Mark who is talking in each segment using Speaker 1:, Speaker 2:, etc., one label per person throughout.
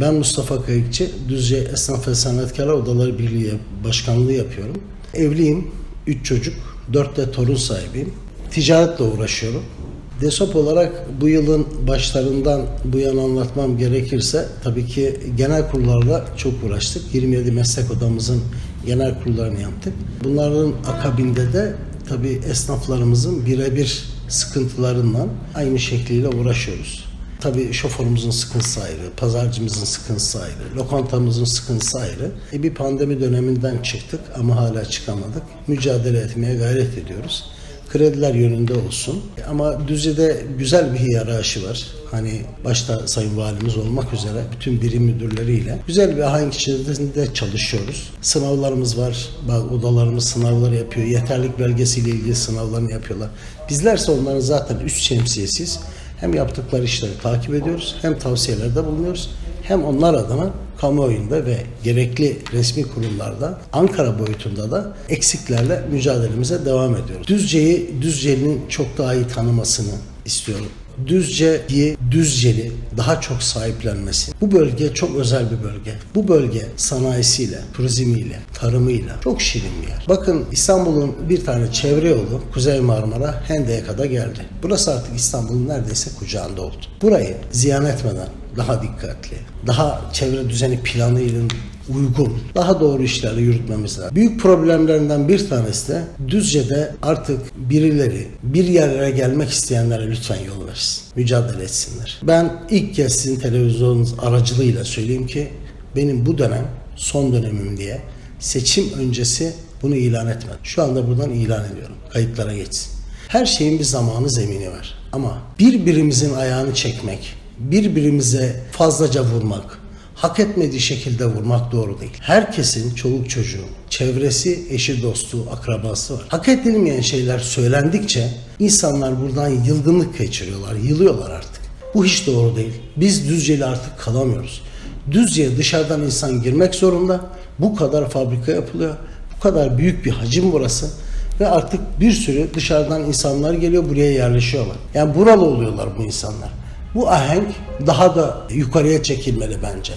Speaker 1: Ben Mustafa Kayıkçı, Düzce Esnaf ve Sanatkarlar Odaları Birliği Başkanlığı yapıyorum. Evliyim, 3 çocuk, 4 de torun sahibiyim. Ticaretle uğraşıyorum. DESOP olarak bu yılın başlarından bu yana anlatmam gerekirse tabii ki genel kurullarla çok uğraştık. 27 meslek odamızın genel kurullarını yaptık. Bunların akabinde de tabii esnaflarımızın birebir sıkıntılarından aynı şekliyle uğraşıyoruz. Tabii şoförümüzün sıkıntısı ayrı, pazarcımızın sıkıntısı ayrı, lokantamızın sıkıntısı ayrı. E bir pandemi döneminden çıktık ama hala çıkamadık. Mücadele etmeye gayret ediyoruz. Krediler yönünde olsun. Ama Düzce'de güzel bir hiyerarşi var. Hani başta Sayın Valimiz olmak üzere bütün birim müdürleriyle güzel bir ahenk içerisinde çalışıyoruz. Sınavlarımız var. Bazı odalarımız sınavları yapıyor. Yeterlik belgesiyle ilgili sınavlarını yapıyorlar. Bizlerse onların zaten üst şemsiyesiz. Hem yaptıkları işleri takip ediyoruz, hem tavsiyelerde bulunuyoruz, hem onlar adına kamuoyunda ve gerekli resmi kurumlarda Ankara boyutunda da eksiklerle mücadelemize devam ediyoruz. Düzce'yi, Düzce'nin çok daha iyi tanımasını istiyorum. Düzce'yi, Düzceli daha çok sahiplenmesi. Bu bölge çok özel bir bölge. Bu bölge sanayisiyle, turizmiyle, tarımıyla çok şirin bir yer. Bakın İstanbul'un bir tane çevre yolu Kuzey Marmara Hendek'e kadar geldi. Burası artık İstanbul'un neredeyse kucağında oldu. Burayı ziyan etmeden daha dikkatli, daha çevre düzeni planıyla uygun, daha doğru işlerle yürütmemiz lazım. Büyük problemlerinden bir tanesi de Düzce'de artık birileri bir yerlere gelmek isteyenlere lütfen yol versin. Mücadele etsinler. Ben ilk kez sizin televizyonunuz aracılığıyla söyleyeyim ki benim bu dönem son dönemim diye seçim öncesi bunu ilan etmedim. Şu anda buradan ilan ediyorum. Kayıtlara geçsin. Her şeyin bir zamanı zemini var. Ama birbirimizin ayağını çekmek, birbirimize fazlaca vurmak, hak etmediği şekilde vurmak doğru değil. Herkesin çoluk çocuğu, çevresi, eşi, dostu, akrabası var. Hak edilmeyen şeyler söylendikçe insanlar buradan yılgınlık geçiriyorlar, yılıyorlar artık. Bu hiç doğru değil. Biz Düzce'li artık kalamıyoruz. Düzce'ye dışarıdan insan girmek zorunda. Bu kadar fabrika yapılıyor. Bu kadar büyük bir hacim burası. Ve artık bir sürü dışarıdan insanlar geliyor buraya yerleşiyorlar. Yani buralı oluyorlar bu insanlar. Bu ahenk daha da yukarıya çekilmeli bence.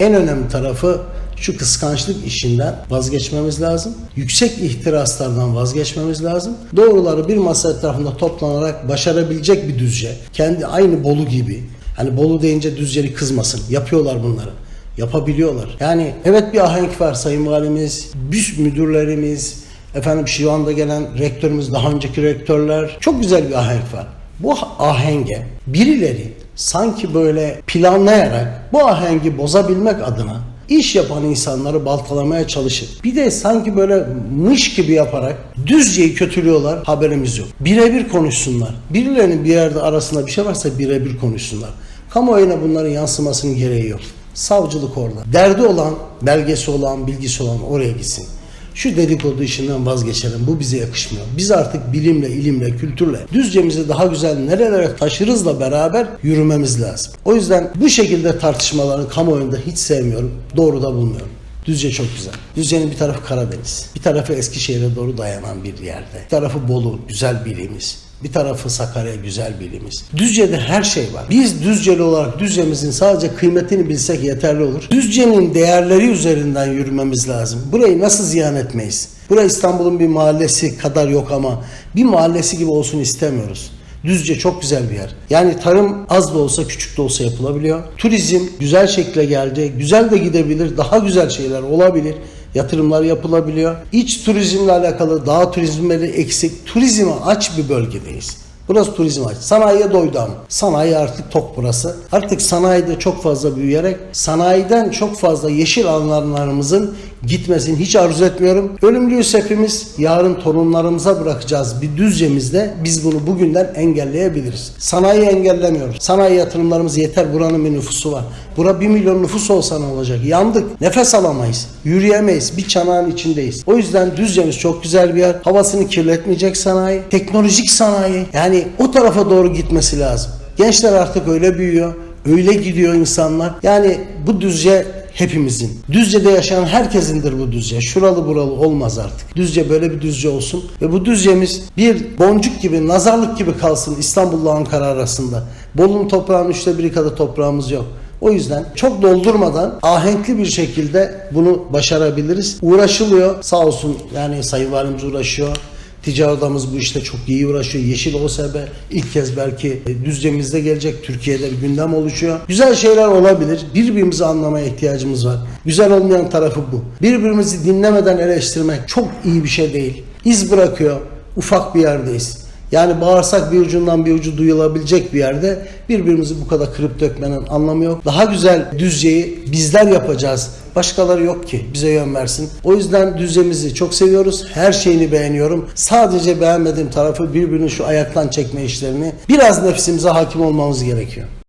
Speaker 1: En önemli tarafı şu kıskançlık işinden vazgeçmemiz lazım. Yüksek ihtiraslardan vazgeçmemiz lazım. Doğruları bir masa etrafında toplanarak başarabilecek bir düzce. Kendi aynı Bolu gibi. Hani Bolu deyince düzceli kızmasın. Yapıyorlar bunları. Yapabiliyorlar. Yani evet bir ahenk var Sayın Valimiz, büs müdürlerimiz, efendim şu anda gelen rektörümüz, daha önceki rektörler. Çok güzel bir ahenk var. Bu ahenge birileri sanki böyle planlayarak bu ahengi bozabilmek adına iş yapan insanları baltalamaya çalışır. Bir de sanki böyle mış gibi yaparak düzceyi kötülüyorlar haberimiz yok. Birebir konuşsunlar. Birilerinin bir yerde arasında bir şey varsa birebir konuşsunlar. Kamuoyuna bunların yansımasının gereği yok. Savcılık orada. Derdi olan, belgesi olan, bilgisi olan oraya gitsin. Şu dedikodu işinden vazgeçelim. Bu bize yakışmıyor. Biz artık bilimle, ilimle, kültürle Düzce'mizi daha güzel nerelere taşırızla beraber yürümemiz lazım. O yüzden bu şekilde tartışmaların kamuoyunda hiç sevmiyorum. Doğru da bulmuyorum. Düzce çok güzel. Düzce'nin bir tarafı Karadeniz. Bir tarafı Eskişehir'e doğru dayanan bir yerde. Bir tarafı Bolu, güzel bilimiz. Bir tarafı Sakarya güzel bilimiz. Düzce'de her şey var. Biz Düzceli olarak Düzce'mizin sadece kıymetini bilsek yeterli olur. Düzce'nin değerleri üzerinden yürümemiz lazım. Burayı nasıl ziyan etmeyiz? Burası İstanbul'un bir mahallesi kadar yok ama bir mahallesi gibi olsun istemiyoruz. Düzce çok güzel bir yer. Yani tarım az da olsa küçük de olsa yapılabiliyor. Turizm güzel şekle geldi. Güzel de gidebilir. Daha güzel şeyler olabilir yatırımlar yapılabiliyor. İç turizmle alakalı dağ turizmleri eksik. Turizme aç bir bölgedeyiz. Burası turizm aç. Sanayiye doydu ama. Sanayi artık tok burası. Artık sanayide çok fazla büyüyerek sanayiden çok fazla yeşil alanlarımızın gitmesini hiç arzu etmiyorum. Ölümlüyüz hepimiz. Yarın torunlarımıza bırakacağız bir düzcemizde biz bunu bugünden engelleyebiliriz. Sanayi engellemiyoruz. Sanayi yatırımlarımız yeter. Buranın bir nüfusu var. Bura bir milyon nüfus olsa ne olacak? Yandık. Nefes alamayız. Yürüyemeyiz. Bir çanağın içindeyiz. O yüzden Düzce'miz çok güzel bir yer. Havasını kirletmeyecek sanayi. Teknolojik sanayi. Yani o tarafa doğru gitmesi lazım. Gençler artık öyle büyüyor. Öyle gidiyor insanlar. Yani bu Düzce hepimizin. Düzce'de yaşayan herkesindir bu Düzce. Şuralı buralı olmaz artık. Düzce böyle bir Düzce olsun. Ve bu Düzce'miz bir boncuk gibi, nazarlık gibi kalsın İstanbul'la Ankara arasında. Bolu'nun toprağının üçte biri kadar toprağımız yok. O yüzden çok doldurmadan ahenkli bir şekilde bunu başarabiliriz. Uğraşılıyor. Sağ olsun yani Sayın Valimiz uğraşıyor. Ticari odamız bu işte çok iyi uğraşıyor. Yeşil OSB ilk kez belki e, Düzce'mizde gelecek. Türkiye'de bir gündem oluşuyor. Güzel şeyler olabilir. Birbirimizi anlamaya ihtiyacımız var. Güzel olmayan tarafı bu. Birbirimizi dinlemeden eleştirmek çok iyi bir şey değil. İz bırakıyor. Ufak bir yerdeyiz. Yani bağırsak bir ucundan bir ucu duyulabilecek bir yerde birbirimizi bu kadar kırıp dökmenin anlamı yok. Daha güzel Düzce'yi bizler yapacağız. Başkaları yok ki bize yön versin. O yüzden Düzce'mizi çok seviyoruz. Her şeyini beğeniyorum. Sadece beğenmediğim tarafı birbirini şu ayaktan çekme işlerini biraz nefsimize hakim olmamız gerekiyor.